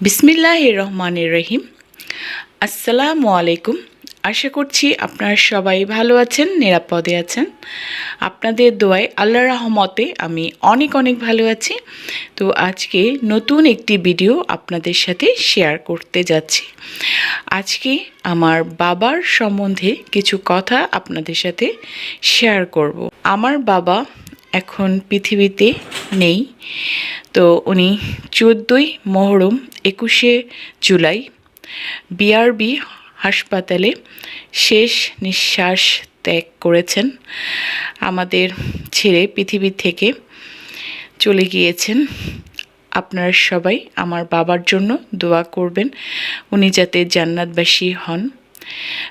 বিসমিল্লাহ রহমানির রহিম আসসালামু আলাইকুম আশা করছি আপনারা সবাই ভালো আছেন, নিরাপদে আছেন। আপনাদের দোয়ায় আল্লাহ রহমতে আমি অনেক অনেক ভালো আছি। তো আজকে নতুন একটি ভিডিও আপনাদের সাথে শেয়ার করতে যাচ্ছি। আজকে আমার বাবার সম্বন্ধে কিছু কথা আপনাদের সাথে শেয়ার করব। আমার বাবা এখন পৃথিবীতে নেই। তো উনি চোদ্দোই মহরম একুশে জুলাই বিআরবি হাসপাতালে শেষ নিঃশ্বাস ত্যাগ করেছেন। আমাদের ছেড়ে পৃথিবী থেকে চলে গিয়েছেন। আপনারা সবাই আমার বাবার জন্য দোয়া করবেন। উনি যাতে জান্নাতবাসী হন।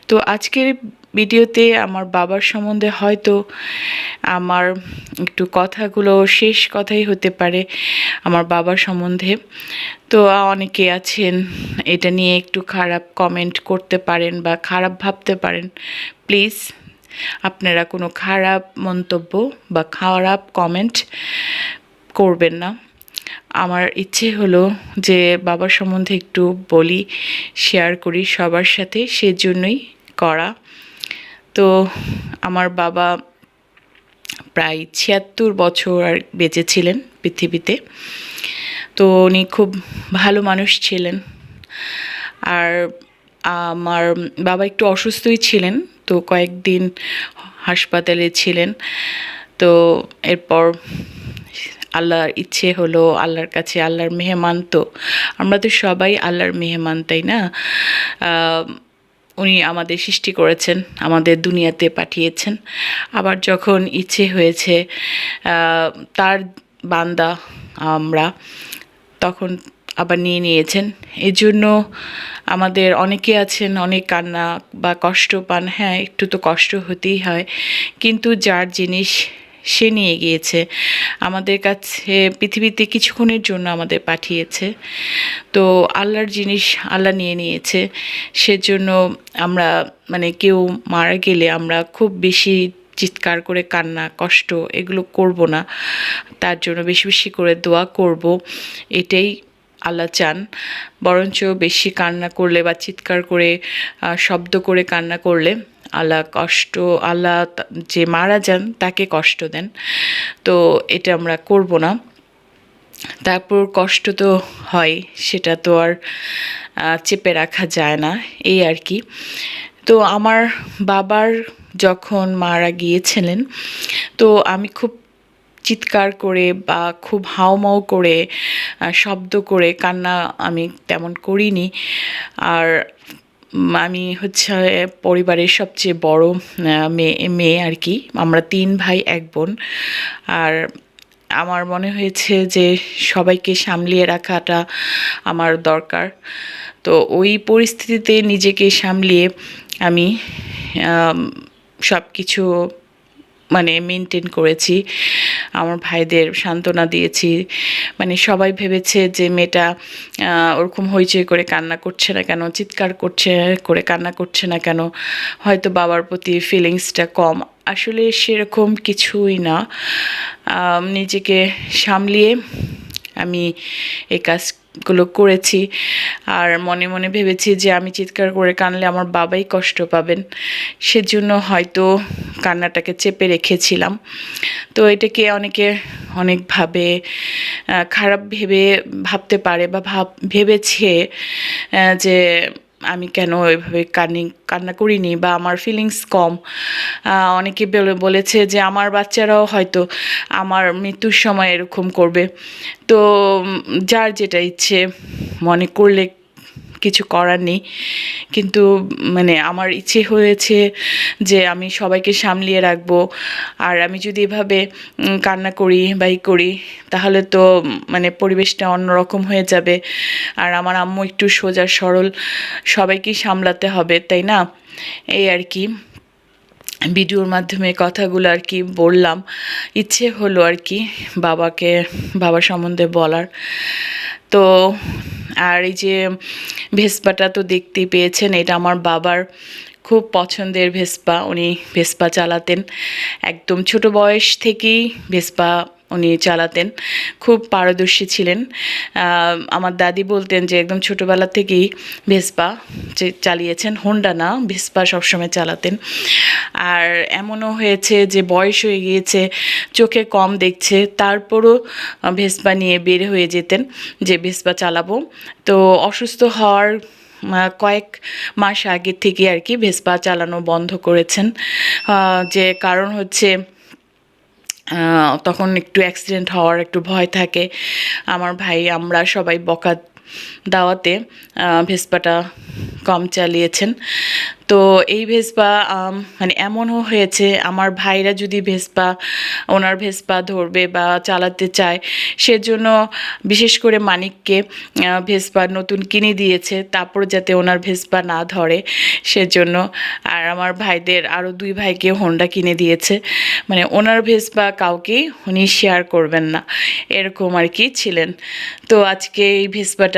তো আজকের ভিডিওতে আমার বাবার সম্বন্ধে হয়তো আমার একটু কথাগুলো শেষ কথাই হতে পারে আমার বাবার সম্বন্ধে। তো অনেকে আছেন, এটা নিয়ে একটু খারাপ কমেন্ট করতে পারেন বা খারাপ ভাবতে পারেন। প্লিজ আপনারা কোনো খারাপ মন্তব্য বা খারাপ কমেন্ট করবেন না। আমার ইচ্ছে হলো যে বাবার সম্বন্ধে একটু বলি শেয়ার করি সবার সাথে, সেজন্যই করা। তো আমার বাবা প্রায় ছিয়াত্তর বছর আর বেঁচে ছিলেন পৃথিবীতে। তো উনি খুব ভালো মানুষ ছিলেন। আর আমার বাবা একটু অসুস্থই ছিলেন, তো কয়েকদিন হাসপাতালে ছিলেন। তো এরপর আল্লাহর ইচ্ছে হলো, আল্লাহর কাছে আল্লাহর মেহমান, তো আমরা তো সবাই আল্লাহর মেহমান, তাই না? উনি আমাদের সৃষ্টি করেছেন, আমাদের দুনিয়াতে পাঠিয়েছেন। আবার যখন ইচ্ছে হয়েছে তার বান্দা আমরা তখন আবার নিয়ে নিয়েছেন। এই জন্য আমাদের অনেকে আছেন, অনেক কান্না বা কষ্ট পান। হ্যাঁ একটু তো কষ্ট হতেই হয়। কিন্তু যার জিনিস সে নিয়ে গিয়েছে। আমাদের কাছে পৃথিবীতে কিছুক্ষণের জন্য আমাদের পাঠিয়েছে। তো আল্লাহর জিনিস আল্লাহ নিয়ে নিয়েছে। সেজন্য আমরা মানে কেউ মারা গেলে আমরা খুব বেশি চিৎকার করে কান্না, কষ্ট এগুলো করব না। তার জন্য বেশি বেশি করে দোয়া করব। এটাই আল্লাহ চান। বরঞ্চ বেশি কান্না করলে বা চিৎকার করে শব্দ করে কান্না করলে আল্লাহ কষ্ট, আল্লাহ যে মারা যান তাকে কষ্ট দেন। তো এটা আমরা করব না। তারপর কষ্ট তো হয়, সেটা তো আর চেপে রাখা যায় না, এই আর কি। তো আমার বাবার যখন মারা গিয়েছিলেন, তো আমি খুব চিৎকার করে বা খুব হাওমাও করে শব্দ করে কান্না আমি তেমন করিনি। আর আমি হচ্ছে পরিবারের সবচেয়ে বড় মেয়ে মেয়ে আর কি। আমরা তিন ভাই, এক বোন। আর আমার মনে হয়েছে যে সবাইকে সামলিয়ে রাখাটা আমার দরকার। তো ওই পরিস্থিতিতে নিজেকে সামলিয়ে আমি সব কিছু মানে মেনটেন করেছি। আমার ভাইদের সান্ত্বনা দিয়েছি। মানে সবাই ভেবেছে যে মেয়েটা ওরকম হইচই করে কান্না করছে না কেন, চিৎকার করছে, করে কান্না করছে না কেন, হয়তো বাবার প্রতি ফিলিংসটা কম। আসলে সেরকম কিছুই না। নিজেকে সামলিয়ে আমি এই কাজগুলো করেছি। আর মনে মনে ভেবেছি যে আমি চিৎকার করে কানলে আমার বাবাই কষ্ট পাবেন। সেজন্য হয়তো কান্নাটাকে চেপে রেখেছিলাম। তো এটাকে অনেকে অনেকভাবে খারাপ ভেবে ভাবতে পারে বা ভাব, ভেবেছে যে আমি কেন এভাবে কান্নি, কান্না করিনি বা আমার ফিলিংস কম। অনেকে বলেছে যে আমার বাচ্চারাও হয়তো আমার মৃত্যুর সময় এরকম করবে। তো যার যেটা ইচ্ছে মনে করলে কিছু করার নেই। কিন্তু মানে আমার ইচ্ছে হয়েছে যে আমি সবাইকে সামলিয়ে রাখব। আর আমি যদি এভাবে কান্না করি বা ই করি, তাহলে তো মানে পরিবেশটা অন্যরকম হয়ে যাবে। আর আমার আম্মু একটু সোজা, সরল, সবাইকেই সামলাতে হবে, তাই না? এই আর কি। ভিডিওর মাধ্যমে কথাগুলো আর কি বললাম। ইচ্ছে হলো আর কি বাবাকে, বাবা সম্বন্ধে বলার। তো আর এই যে ভেসপাটা তো দেখতেই পেয়েছেন, এটা আমার বাবার খুব পছন্দের ভেসপা, উনি ভেসপা চালাতেন। একদম ছোট বয়স থেকেই ভেসপা উনি চালাতেন। খুব পারদর্শী ছিলেন। আমার দাদি বলতেন যে একদম ছোটোবেলা থেকেই ভেসপা চালিয়েছেন। হোন্ডা না, ভেসপা সবসময় চালাতেন। আর এমনও হয়েছে যে বয়স হয়ে গিয়েছে, চোখে কম দেখছে, তারপরও ভেসপা নিয়ে বের হয়ে যেতেন যে ভেসপা চালাবো। তো অসুস্থ হওয়ার কয়েক মাস আগে থেকে আর কি ভেসপা চালানো বন্ধ করেছেন। যে কারণ হচ্ছে তখন একটু অ্যাক্সিডেন্ট হওয়ার একটু ভয় থাকে। আমার ভাই আমরা সবাই বকা দাওয়াতে ভেসপাটা কম চালিয়েছেন। তো এই ভেসপা মানে এমনও হয়েছে, আমার ভাইরা যদি ভেসপা, ওনার ভেসপা ধরবে বা চালাতে চায়, সেজন্য বিশেষ করে মানিককে ভেসপা নতুন কিনে দিয়েছে, তারপর যাতে ওনার ভেসপা না ধরে, সেজন্য। আর আমার ভাইদের, আরও দুই ভাইকে হোন্ডা কিনে দিয়েছে। মানে ওনার ভেসপা কাউকে উনি শেয়ার করবেন না, এরকম আর কি ছিলেন। তো আজকে এই ভেসপাটা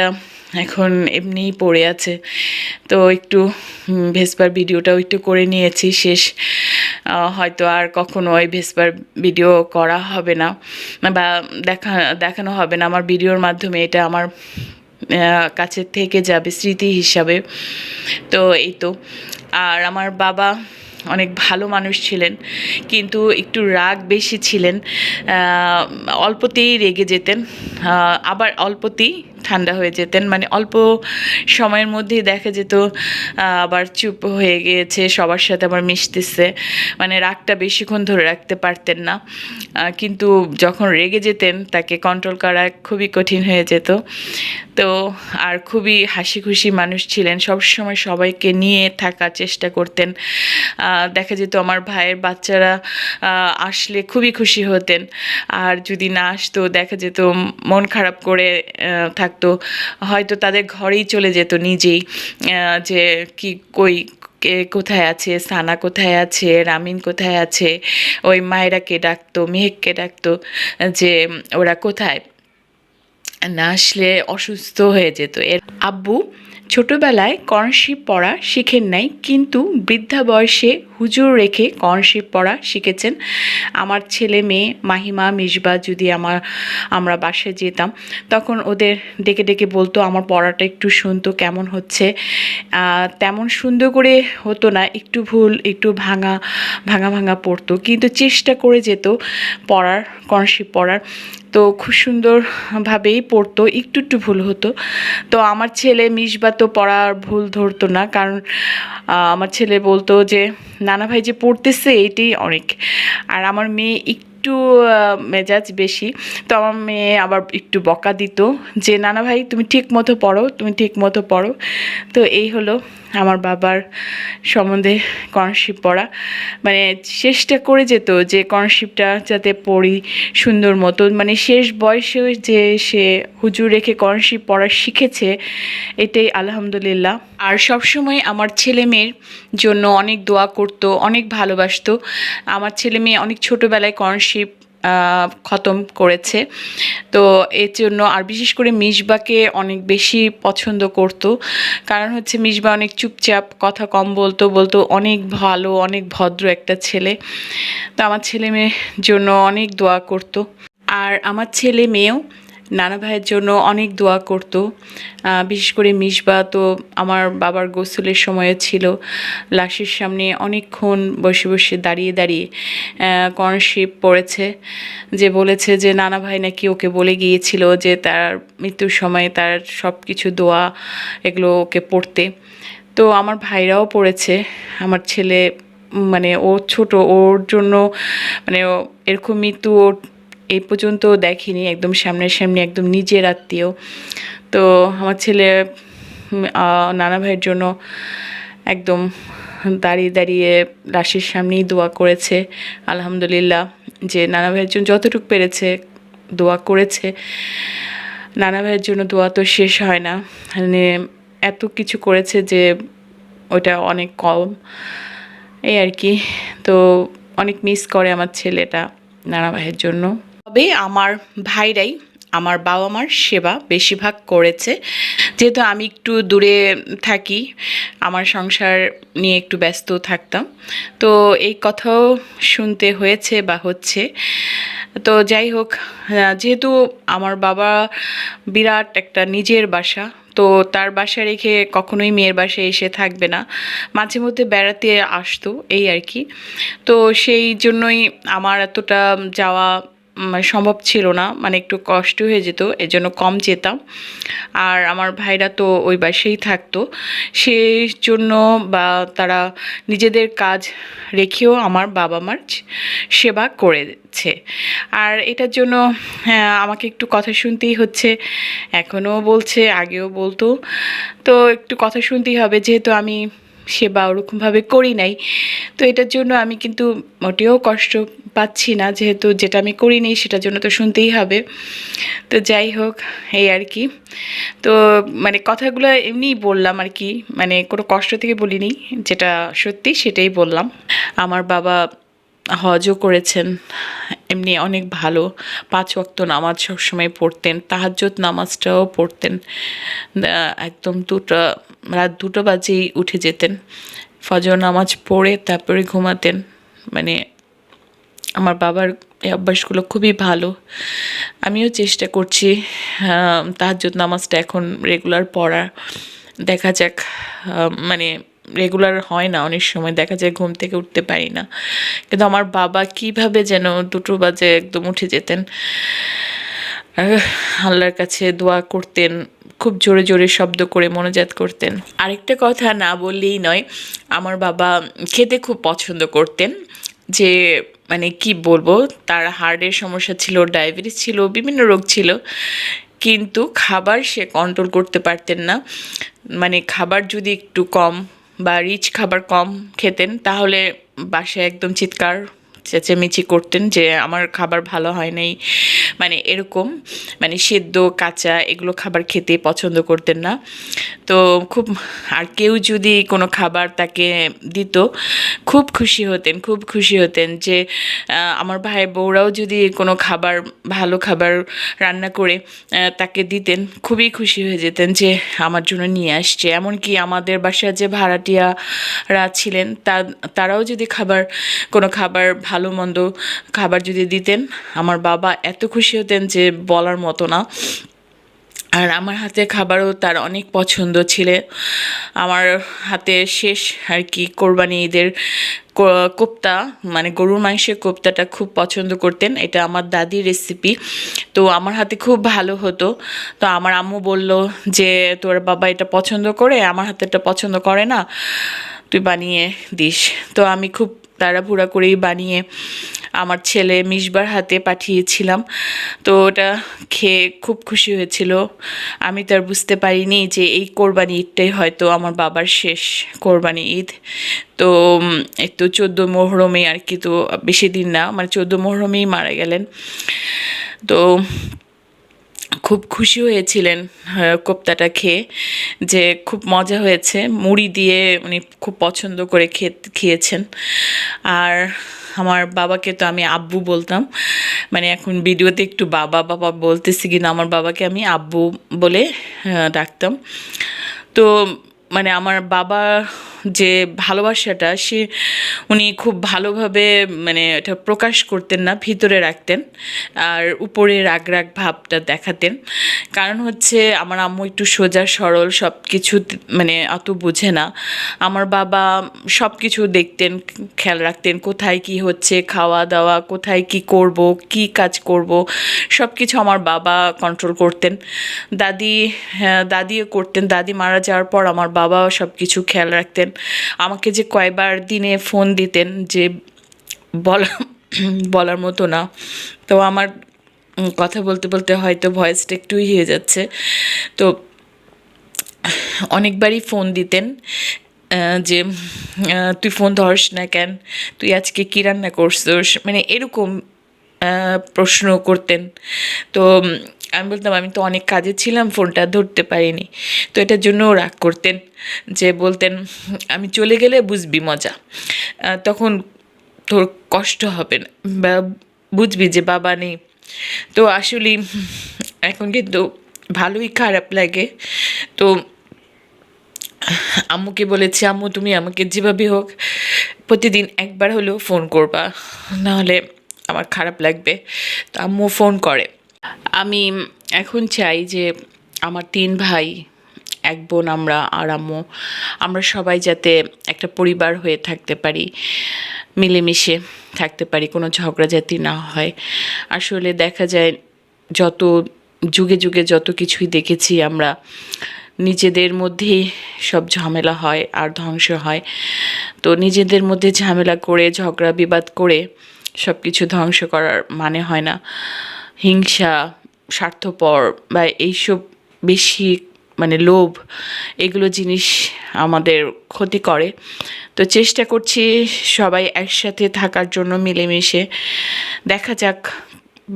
এখন এমনিই পড়ে আছে। তো একটু ভেসপার ভিডিওটাও একটু করে নিয়েছি, শেষ হয়তো আর কখনো ওই ভেসপার ভিডিও করা হবে না, বা দেখা, দেখানো হবে না। আমার ভিডিওর মাধ্যমে এটা আমার কাছে থেকে যাবে, স্মৃতি হিসাবে। তো এই তো। আর আমার বাবা অনেক ভালো মানুষ ছিলেন, কিন্তু একটু রাগ বেশি ছিলেন অল্পতেই রেগে যেতেন আবার অল্পতেই ঠান্ডা হয়ে যেতেন। মানে অল্প সময়ের মধ্যেই দেখা যেত আবার চুপ হয়ে গিয়েছে সবার সাথে আবার মিশতেছে। মানে রাগটা বেশিক্ষণ ধরে রাখতে পারতেন না। কিন্তু যখন রেগে যেতেন তাকে কন্ট্রোল করা খুবই কঠিন হয়ে যেত। তো আর খুবই হাসি খুশি মানুষ ছিলেন। সব সময় সবাইকে নিয়ে থাকার চেষ্টা করতেন। দেখা যেত আমার ভাইয়ের বাচ্চারা আসলে খুবই খুশি হতেন। আর যদি না আসতো দেখা যেত মন খারাপ করে আহ, থাকতো হয়তো তাদের ঘরেই চলে যেত নিজেই। যে কি কই, কে কোথায় আছে, সানা কোথায় আছে, রামিন কোথায় আছে, ওই মায়েরাকে ডাকতো, মেহেককে ডাকতো, যে ওরা কোথায়? না আসলে অসুস্থ হয়ে যেত। এর আব্বু ছোটবেলায় কর্নশিপ পড়া শিখেন নাই, কিন্তু বৃদ্ধা বয়সে হুজুর রেখে কর্নশিপ পড়া শিখেছেন। আমার ছেলে মেয়ে মাহিমা মিসবা যদি আমার, আমরা বাসায় যেতাম, তখন ওদের ডেকে ডেকে বলতো, আমার পড়াটা একটু শুনতো কেমন হচ্ছে। তেমন সুন্দর করে হতো না, একটু ভুল, একটু ভাঙা ভাঙা ভাঙা পড়তো। কিন্তু চেষ্টা করে যেত পড়ার কর্নশিপ পড়ার। তো খুব সুন্দরভাবেই পড়তো, একটু একটু ভুল হতো। তো আমার ছেলে মিসবা তো পড়ার ভুল ধরতো না, কারণ আমার ছেলে বলতো যে, নানা ভাই যে পড়তেছে এইটাই অনেক। আর আমার মেয়ে একটু মেজাজ বেশি, তো আমার মেয়ে আবার একটু বকা দিত যে, নানা ভাই তুমি ঠিক মতো পড়ো, তুমি ঠিক মতো পড়ো। তো এই হলো আমার বাবার সম্বন্ধে কর্নশিপ পড়া। মানে চেষ্টা করে যেত যে কর্নশিপটা যাতে পড়ি সুন্দর মতো। মানে শেষ বয়সে যে সে হুজুর রেখে কর্নশিপ পড়া শিখেছে, এটাই আলহামদুলিল্লাহ। আর সবসময় আমার ছেলে মেয়ের জন্য অনেক দোয়া করতো, অনেক ভালোবাসতো। আমার ছেলে মেয়ে অনেক ছোটোবেলায় কর্নশিপ খতম করেছে। তো এর জন্য আর বিশেষ করে মিসবাকে অনেক বেশি পছন্দ করত। কারণ হচ্ছে মিসবা অনেক চুপচাপ, কথা কম বলতো বলতো অনেক ভালো, অনেক ভদ্র একটা ছেলে। তো আমার ছেলে মেয়ের জন্য অনেক দোয়া করত। আর আমার ছেলে মেয়েও নানা ভাইয়ের জন্য অনেক দোয়া করতো। বিশেষ করে মিসবা তো আমার বাবার গোসলের সময় ছিল। লাশের সামনে অনেকক্ষণ বসে বসে দাঁড়িয়ে দাঁড়িয়ে কর্নশিপ পড়েছে। যে বলেছে যে নানা ভাই নাকি ওকে বলে গিয়েছিল যে তার মৃত্যুর সময় তার সব কিছু দোয়া এগুলো ওকে পড়তে। তো আমার ভাইরাও পড়েছে। আমার ছেলে মানে ও ছোট, ওর জন্য মানে এরকম মৃত্যু ওর এই পর্যন্ত দেখিনি, একদম সামনাসামনি, একদম নিজের আত্মীয়। তো আমার ছেলে নানা ভাইয়ের জন্য একদম দাঁড়িয়ে দাঁড়িয়ে লাশের সামনেই দোয়া করেছে। আলহামদুলিল্লাহ যে নানা ভাইয়ের জন্য যতটুকু পেরেছে দোয়া করেছে। নানা ভাইয়ের জন্য দোয়া তো শেষ হয় না। মানে এত কিছু করেছে যে ওটা অনেক কম। এই আর কি। তো অনেক মিস করে আমার ছেলেটা নানা ভাইয়ের জন্য। তবে আমার ভাইরাই আমার বাবা মার সেবা বেশিরভাগ করেছে। যেহেতু আমি একটু দূরে থাকি, আমার সংসার নিয়ে একটু ব্যস্ত থাকতাম। তো এই কথাও শুনতে হয়েছে বা হচ্ছে। তো যাই হোক যেহেতু আমার বাবা বিরাট একটা নিজের বাসা, তো তার বাসা রেখে কখনোই মেয়ের বাসায় এসে থাকবে না। মাঝে মধ্যে বেড়াতে আসতো, এই আর কি। তো সেই জন্যই আমার এতটা যাওয়া সম্ভব ছিল না মানে একটু কষ্ট হয়ে যেত এজন্য কম যেতাম। আর আমার ভাইরা তো ওই বাসেই থাকতো সেই জন্য বা তারা নিজেদের কাজ রেখেও আমার বাবা মার সেবা করেছে। আর এটার জন্য হ্যাঁ, আমাকে একটু কথা শুনতেই হচ্ছে এখনও বলছে আগেও বলতো। তো একটু কথা শুনতেই হবে যেহেতু আমি সেবা ওরকমভাবে করি নাই। তো এটার জন্য আমি কিন্তু মোটেও কষ্ট পাচ্ছি না, যেহেতু যেটা আমি করিনি সেটার জন্য তো শুনতেই হবে। তো যাই হোক, এই আর কি। তো মানে কথাগুলো এমনিই বললাম আর কি মানে কোনো কষ্ট থেকে বলিনি, যেটা সত্যি সেটাই বললাম। আমার বাবা হজও করেছেন, এমনি অনেক ভালো। পাঁচ ওয়াক্ত নামাজ সবসময় পড়তেন তাহাজ্জত নামাজটাও পড়তেন। একদম দুটো রাত দুটো বাজেই উঠে যেতেন। ফজর নামাজ পড়ে তারপরে ঘুমাতেন। মানে আমার বাবার এই অভ্যাসগুলো খুবই ভালো। আমিও চেষ্টা করছি তাহাজ্জুদ নামাজটা এখন রেগুলার পড়ার। দেখা যাক মানে রেগুলার হয় না, অনেক সময় দেখা যায় ঘুম থেকে উঠতে পারি না। কিন্তু আমার বাবা কীভাবে যেন দুটো বাজে একদম উঠে যেতেন। আল্লাহর কাছে দোয়া করতেন। খুব জোরে জোরে শব্দ করে মনোজাত করতেন। আরেকটা কথা না বললেই নয়, আমার বাবা খেতে খুব পছন্দ করতেন। যে মানে কি বলব, তার হার্টের সমস্যা ছিল, ডায়াবেটিস ছিল, বিভিন্ন রোগ ছিল। কিন্তু খাবার সে কন্ট্রোল করতে পারতেন না। মানে খাবার যদি একটু কম বা রিচ খাবার কম খেতেন, তাহলে বাসায় একদম চিৎকার চেঁচেমেচি করতেন যে আমার খাবার ভালো হয় নাই মানে এরকম মানে সেদ্ধ, কাঁচা এগুলো খাবার খেতে পছন্দ করতেন না। তো খুব, আর কেউ যদি কোনো খাবার তাকে দিত, খুব খুশি হতেন, খুব খুশি হতেন যে আমার ভাই বউরাও যদি কোনো খাবার, ভালো খাবার রান্না করে তাকে দিতেন, খুবই খুশি হয়ে যেতেন যে, আমার জন্য নিয়ে আসছে। এমনকি আমাদের বাসায় যে ভাড়াটিয়ারা ছিলেন, তা, তারাও যদি খাবার, কোনো খাবার ভালো মন্দ খাবার যদি দিতেন, আমার বাবা এত খুশি হতেন যে বলার মতো না। আর আমার হাতে খাবারও তার অনেক পছন্দ ছিল। আমার হাতে শেষ আর কি কোরবানি ঈদের কোপ্তা মানে গরুর মাংসের কোপ্তাটা খুব পছন্দ করতেন। এটা আমার দাদির রেসিপি তো আমার হাতে খুব ভালো হতো। তো আমার আম্মু বলল যে, তোর বাবা এটা পছন্দ করে, আমার হাতেরটা পছন্দ করে না, তুই বানিয়ে দিস। তো আমি খুব তাড়াহুড়া করেই বানিয়ে আমার ছেলে মিসবার হাতে পাঠিয়েছিলাম। তো ওটা খেয়ে খুব খুশি হয়েছিল। আমি তার বুঝতে পারিনি যে এই কোরবানি ঈদটাই হয়তো আমার বাবার শেষ কোরবানি ঈদ। তো তো চোদ্দ মোহরমে আর কি তো বেশি দিন না মানে চোদ্দ মোহরমেই মারা গেলেন। তো খুব খুশি হয়েছিলেন কোপ্তাটা খেয়ে, যে খুব মজা হয়েছে। মুড়ি দিয়ে উনি খুব পছন্দ করে খেয়ে খেয়েছেন। আর আমার বাবাকে তো আমি আব্বু বলতাম। মানে এখন ভিডিওতে একটু বাবা বাবা বলতেছি কিনা আমার বাবাকে আমি আব্বু বলে ডাকতাম। তো মানে আমার বাবা যে ভালোবাসাটা সে উনি খুব ভালোভাবে মানে এটা প্রকাশ করতেন না ভিতরে রাখতেন আর উপরে রাগ রাগ ভাবটা দেখাতেন। কারণ হচ্ছে আমার আম্মু একটু সোজা সরল সব কিছু মানে অত বুঝে না। আমার বাবা সব কিছু দেখতেন খেয়াল রাখতেন কোথায় কি হচ্ছে খাওয়া দাওয়া কোথায় কি করব কি কাজ করব সব কিছু আমার বাবা কন্ট্রোল করতেন। দাদি হ্যাঁ, দাদিও করতেন। দাদি মারা যাওয়ার পর আমার বাবা সব কিছু খেয়াল রাখতেন। আমাকে যে কয়বার দিনে ফোন দিতেন যে বলা, বলার মতো না। তো আমার কথা বলতে বলতে হয়তো ভয়েসটা একটু হয়ে যাচ্ছে। তো অনেকবারই ফোন দিতেন যে তুই ফোন ধরস না কেন? তুই আজকে কী রান্না করছিস? মানে এরকম প্রশ্ন করতেন। তো আমি বলতাম, আমি তো অনেক কাজে ছিলাম, ফোনটা ধরতে পারিনি। তো এটার জন্যও রাগ করতেন, যে বলতেন, আমি চলে গেলে বুঝবি মজা। তখন তোর কষ্ট হবে না, বা বুঝবি যে বাবা নেই। তো আসলে এখন কিন্তু ভালোই খারাপ লাগে। তো আম্মুকে বলেছি, আম্মু, তুমি আমাকে যেভাবে হোক প্রতিদিন একবার হলেও ফোন করবা, নাহলে আমার খারাপ লাগবে। তো আম্মু ফোন করে। আমি এখন চাই যে আমার তিন ভাই, এক বোন আমরা আর আম্মু, আমরা সবাই যাতে একটা পরিবার হয়ে থাকতে পারি, মিলেমিশে থাকতে পারি, কোনো ঝগড়াঝাটি না হয়। আসলে দেখা যায় যত যুগে যুগে যত কিছুই দেখেছি আমরা, নিজেদের মধ্যেই সব ঝামেলা হয় আর ধ্বংস হয়। তো নিজেদের মধ্যে ঝামেলা করে, ঝগড়া বিবাদ করে সব কিছু ধ্বংস করার মানে হয় না। হিংসা, স্বার্থপর বা এইসব বেশি মানে লোভ, এগুলো জিনিস আমাদের ক্ষতি করে। তো চেষ্টা করছি সবাই একসাথে থাকার জন্য মিলেমিশে। দেখা যাক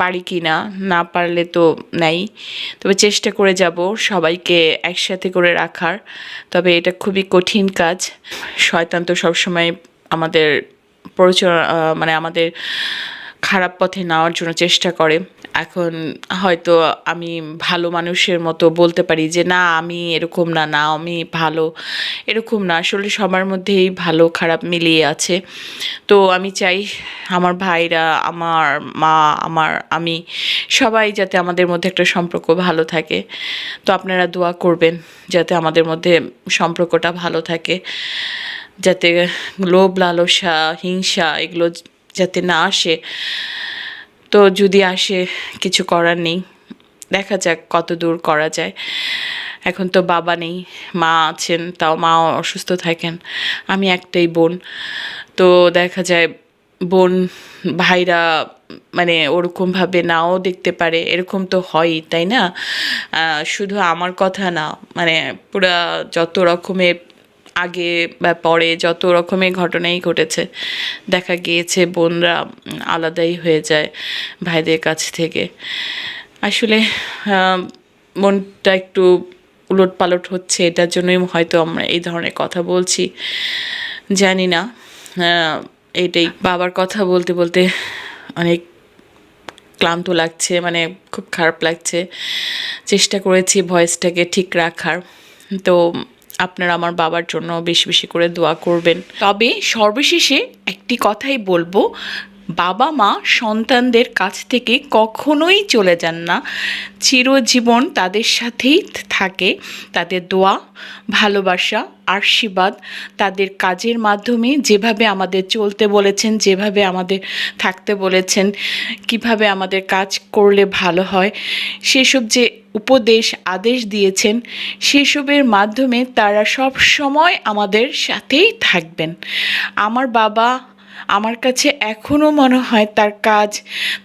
বাড়ি কি না না পারলে তো নেই। তবে চেষ্টা করে যাব সবাইকে একসাথে করে রাখার। তবে এটা খুবই কঠিন কাজ। শয়তান তো সবসময় আমাদের প্রচুর মানে আমাদের খারাপ পথে নেওয়ার জন্য চেষ্টা করে। এখন হয়তো আমি ভালো মানুষের মতো বলতে পারি যে, না, আমি এরকম না না, আমি ভালো। এরকম না। আসলে সবার মধ্যেই ভালো, খারাপ মিলিয়ে আছে। তো আমি চাই আমার ভাইরা, আমার মা, আমার আমি সবাই যাতে আমাদের মধ্যে একটা সম্পর্ক ভালো থাকে। তো আপনারা দোয়া করবেন যাতে আমাদের মধ্যে সম্পর্কটা ভালো থাকে। যাতে লোভ, লালসা, হিংসা এগুলো যাতে না আসে। তো যদি আসে, কিছু করার নেই। দেখা যাক কত দূর করা যায়। এখন তো বাবা নেই, মা আছেন, তাও মা অসুস্থ থাকেন, আমি একটাই বোন। তো দেখা যায় বোন, ভাইরা মানে ওরকমভাবে নাও দেখতে পারে, এরকম তো হয়ই, তাই না? শুধু আমার কথা না মানে পুরা যত রকমের আগে বা পরে যত রকমের ঘটনাই ঘটেছে, দেখা গিয়েছে বোনরা আলাদাই হয়ে যায় ভাইদের কাছ থেকে। আসলে মনটা একটু উলট পালট হচ্ছে, এটার জন্যই হয়তো আমরা এই ধরনের কথা বলছি। জানি না এটাই বাবার কথা বলতে বলতে অনেক ক্লান্ত লাগছে মানে খুব খারাপ লাগছে। চেষ্টা করেছি ভয়েসটাকে ঠিক রাখার। তো আপনারা আমার বাবার জন্য বেশি বেশি করে দোয়া করবেন। তবে সর্বশেষে একটি কথাই বলব বাবা মা সন্তানদের কাছ থেকে কখনোই চলে যান না। চিরজীবন তাদের সাথেই থাকে। তাদের দোয়া, ভালোবাসা, আশীর্বাদ তাদের কাজের মাধ্যমে যেভাবে আমাদের চলতে বলেছেন, যেভাবে আমাদের থাকতে বলেছেন, কীভাবে আমাদের কাজ করলে ভালো হয়, সেসব যে উপদেশ, আদেশ দিয়েছেন, সেসবের মাধ্যমে তারা সব সময় আমাদের সাথেই থাকবেন। আমার বাবা আমার কাছে এখনও মনে হয় তার কাজ,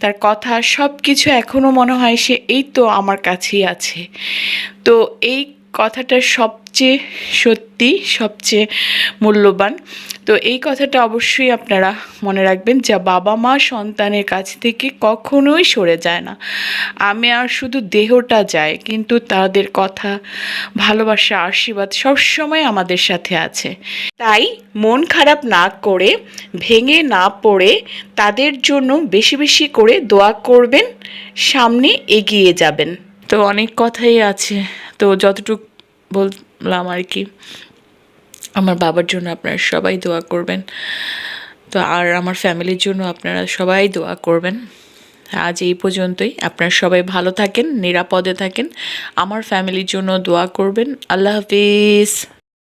তার কথা সব কিছু এখনও মনে হয় সে এই তো আমার কাছেই আছে। তো এই কথাটা সবচেয়ে সত্যি, সবচেয়ে মূল্যবান। তো এই কথাটা অবশ্যই আপনারা মনে রাখবেন যা বাবা মা সন্তানের কাছ থেকে কখনোই সরে যায় না। আমি আর শুধু দেহটা যায়, কিন্তু তাদের কথা, ভালোবাসা, আশীর্বাদ সবসময় আমাদের সাথে আছে। তাই মন খারাপ না করে, ভেঙে না পড়ে তাদের জন্য বেশি বেশি করে দোয়া করবেন, সামনে এগিয়ে যাবেন। তো অনেক কথাই আছে। তো যতটুকু বললাম আর কি আমার বাবার জন্য আপনারা সবাই দোয়া করবেন। তো আর আমার ফ্যামিলির জন্য আপনারা সবাই দোয়া করবেন। আজ এই পর্যন্তই। আপনারা সবাই ভালো থাকেন, নিরাপদে থাকেন। আমার ফ্যামিলির জন্য দোয়া করবেন। আল্লাহ হাফিজ।